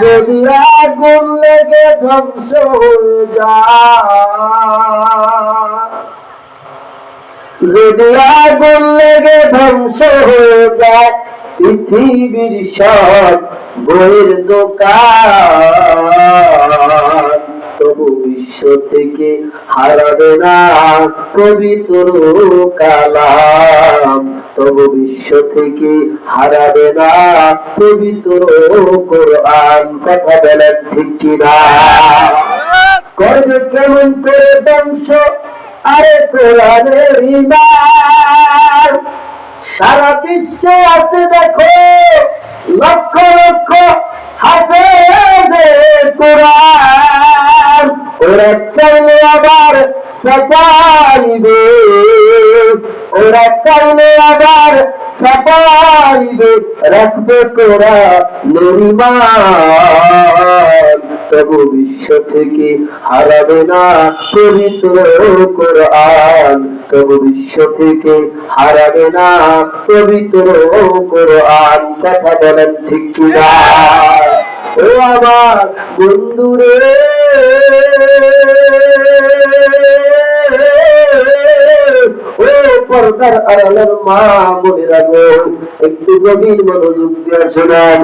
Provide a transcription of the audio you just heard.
যদি আগুন লেগে ধ্বংস হয়ে যায়। যদি আগুন লেগে ধ্বংস হয়ে যায় পৃথিবীর সব বইয়ের দোকান। থেকে হারাবে না পবিত্র কালাম। তবু বিশ্ব থেকে হারাবে না পবিত্র কোরআন। কথা বলেন ঠিক কিনা? করবে কেমন করে ধ্বংস? আরে কোরআনের ইমান সারা বিশ্বে আছে দেখো ওরা চাইলে আবার সাপাইবে ওরা চাইলে আবার সাপাইবে রাখবে তোরা নির্মাণ। তবু বিশ্ব থেকে হারাবে না পবিত্র কোরআন। তবু বিশ্ব থেকে হারাবে না পবিত্র কোরআন। কথা বলেন ঠিক কিনা? ও আমার বন্ধুরে। পর্দার আড়ালের মা মনে রাখো একটু গভীর মনোযোগ দিয়ে শোনান।